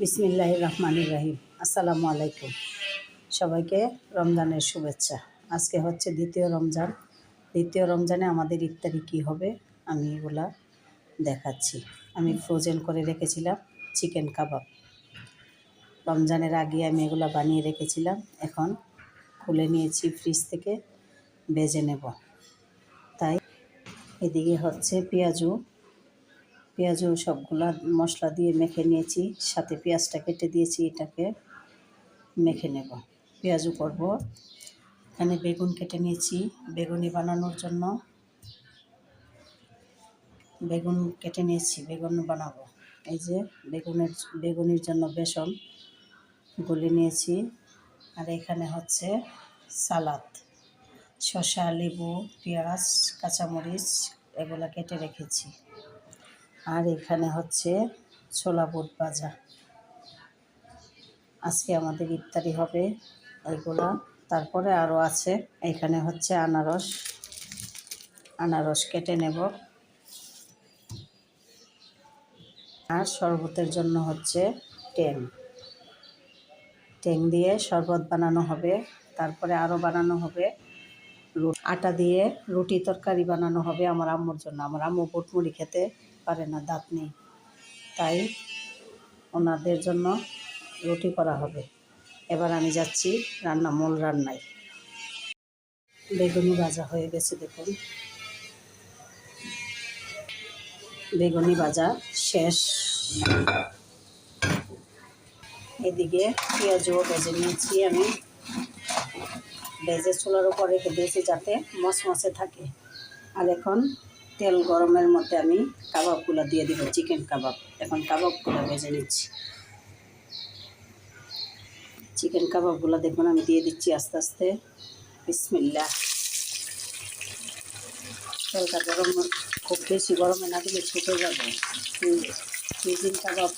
বিসমিল্লাহ রহমান রাহিম। আসসালামু আলাইকুম। সবাইকে রমজানের শুভেচ্ছা। আজকে হচ্ছে দ্বিতীয় রমজান। দ্বিতীয় রমজানে আমাদের ইফতারি কী হবে আমি এগুলা দেখাচ্ছি। আমি ফ্রোজেন করে রেখেছিলাম চিকেন কাবাব রমজানের আগে আমি এগুলা বানিয়ে রেখেছিলাম। এখন খুলে নিয়েছি ফ্রিজ থেকে বেজে নেব। তাই এদিকে হচ্ছে পেঁয়াজু পেঁয়াজও সবগুলা মশলা দিয়ে মেখে নিয়েছি, সাথে পেঁয়াজটা কেটে দিয়েছি, এটাকে মেখে নেব। পেঁয়াজও করব। এখানে বেগুন কেটে নিয়েছি, বেগুনি বানানোর জন্য। বেগুন কেটে নিয়েছি, বেগুন বানাবো। এই যে বেগুনের, বেগুনির জন্য বেসন গুলে নিয়েছি। আর এখানে হচ্ছে সালাদ, শসা, লেবু, পেঁয়াজ, কাঁচামরিচ, এগুলো কেটে রেখেছি। আর এখানে হচ্ছে ছোলা বুট ভাজা। আজকে আমাদের ইফতারি হবে এগুলা। তারপরে আরও আছে, এখানে হচ্ছে আনারস। আনারস কেটে নেব। আর শরবতের জন্য হচ্ছে ট্যাং। ট্যাং দিয়ে শরবত বানানো হবে। তারপরে আরও বানানো হবে আটা দিয়ে রুটি তরকারি বানানো হবে আমার আম্মুর জন্য। আমার আম্মু বুটমুড়ি খেতে পারে না, দাঁত নেই। তাই ওনাদের জন্য রুটি করা হবে। এবার আমি যাচ্ছি রান্না, মূল রান্নায়। বেগুনি ভাজা হয়ে গেছে, দেখুন। বেগুনি ভাজা শেষ। এদিকে পেঁয়াজও ভেজে নিয়েছি আমি। ভেজে চুলার উপর রেখে দিয়েছি যাতে মচমচে থাকে। আর এখন তেল গরমের মধ্যে আমি কাবাবগুলো দিয়ে দিব, চিকেন কাবাব। এখন কাবাবগুলো ভেজে নিচ্ছি। চিকেন কাবাবগুলো দেখুন, আমি দিয়ে দিচ্ছি আস্তে আস্তে। বিসমিল্লা তেলটা গরম খুব বেশি গরমে না দিলে ছুটে যাবে। Chicken kebab.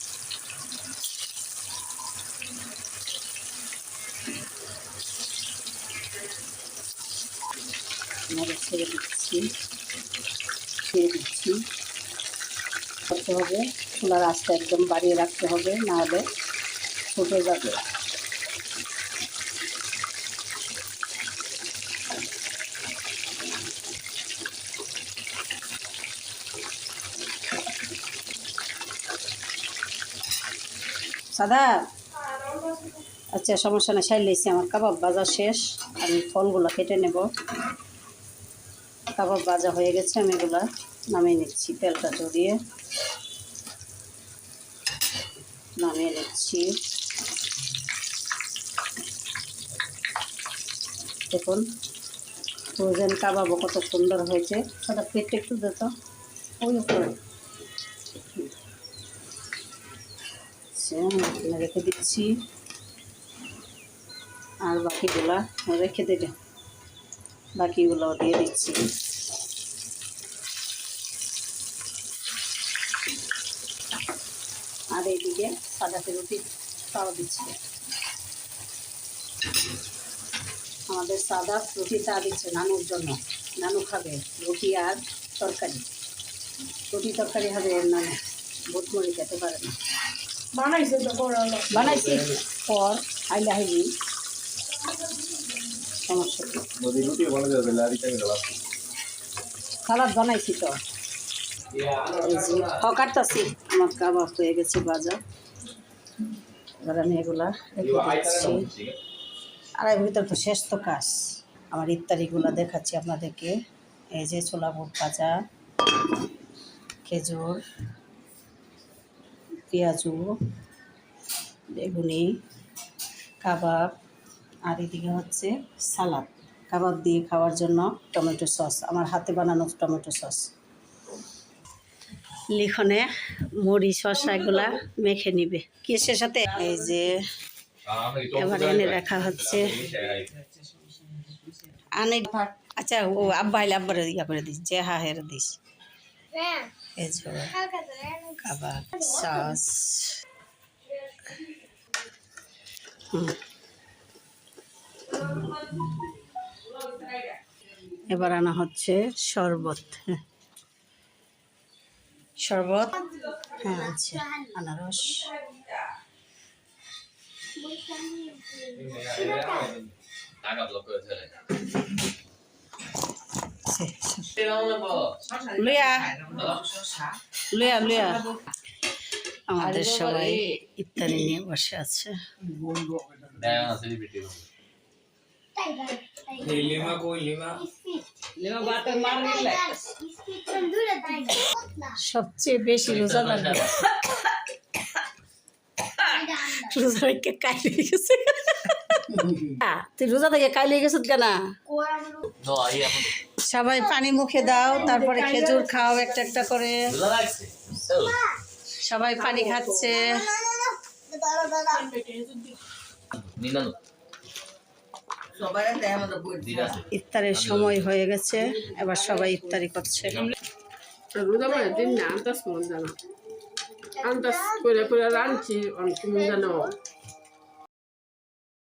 ছেড়ে দিচ্ছি। ছেড়ে দিচ্ছি। করতে হবে। চুলার আঁচটা একদম বাড়িয়ে রাখতে হবে নাহলে ফুটে যাবে। সাদা? আচ্ছা সমস্যা না সাইলেছি আমার। কাবাব বাজার শেষ, আমি ফলগুলো কেটে নেব। কাবাব ভাজা হয়ে গেছে, আমি এগুলা নামিয়ে নিচ্ছি। তেলটা জড়িয়ে নামিয়ে নিচ্ছি। দেখুন, ফ্রোজেন কাবাবও কত সুন্দর হয়েছে। সেটা প্লেটটা একটু দিত ওই উপরে। রেখে দিচ্ছি। আর বাকিগুলা রেখে দেবে। বাকিগুলো দিয়ে দিচ্ছি। আর এইদিকে সাদাতে রুটি তাও দিচ্ছি। আমাদের সাদা রুটি চা দিচ্ছে নানুর জন্য। নানু খাবে রুটি আর তরকারি। রুটি তরকারি হবে নানু বুটমুড়ি খেতে পারে না। বানাইছে তো বানাইছি। পর আইলে আইবি সমস্যা কি? সালাদ বানাইছি তো। আমার কাবাব হয়ে গেছে ভাজা এবার আমি এগুলা দিচ্ছি। আর এর ভিতর তো শেষ তো কাজ। আমার ইত্যাদিগুলো দেখাচ্ছি আপনাদেরকে। এই যে ছোলা বুট ভাজা খেজুর পেঁয়াজু বেগুনি কাবাব। আর এদিকে হচ্ছে সালাদ। কাবাব দিয়ে খাওয়ার জন্য টমেটো সস। আমার হাতে বানানো টমেটো সস। লিখনে মুড়ি শসা এগুলা মেখে নিবে। কেসের সাথে? এই যে এবার এনে রাখা হচ্ছে। আনে আচ্ছা ও আব্বা আইলে আব্বার ইয়া করে দিস যে হা হেরে দিস। এই যে কাবাব সস। হুম। এবার আনা হচ্ছে শরবত। হ্যাঁ শরবত? হ্যাঁ আছে। আনারস। আমাদের সবাই ইত্যাদি নিয়ে বসে আছে। সবচেয়ে বেশি রোজা লাগে রোজা থেকে কাইলে গেছে। তুই রোজা থেকে কাইলে গেছিস কেন? সবাই পানি মুখে দাও তারপরে খেজুর খাও একটা একটা করে। সবাই পানি খাচ্ছে। ইফতারের সময় হয়ে গেছে এবার সবাই ইফতারি করছে। দিন না মন আন্দাজ করে করে রাঁধছি অনেক মন জানো।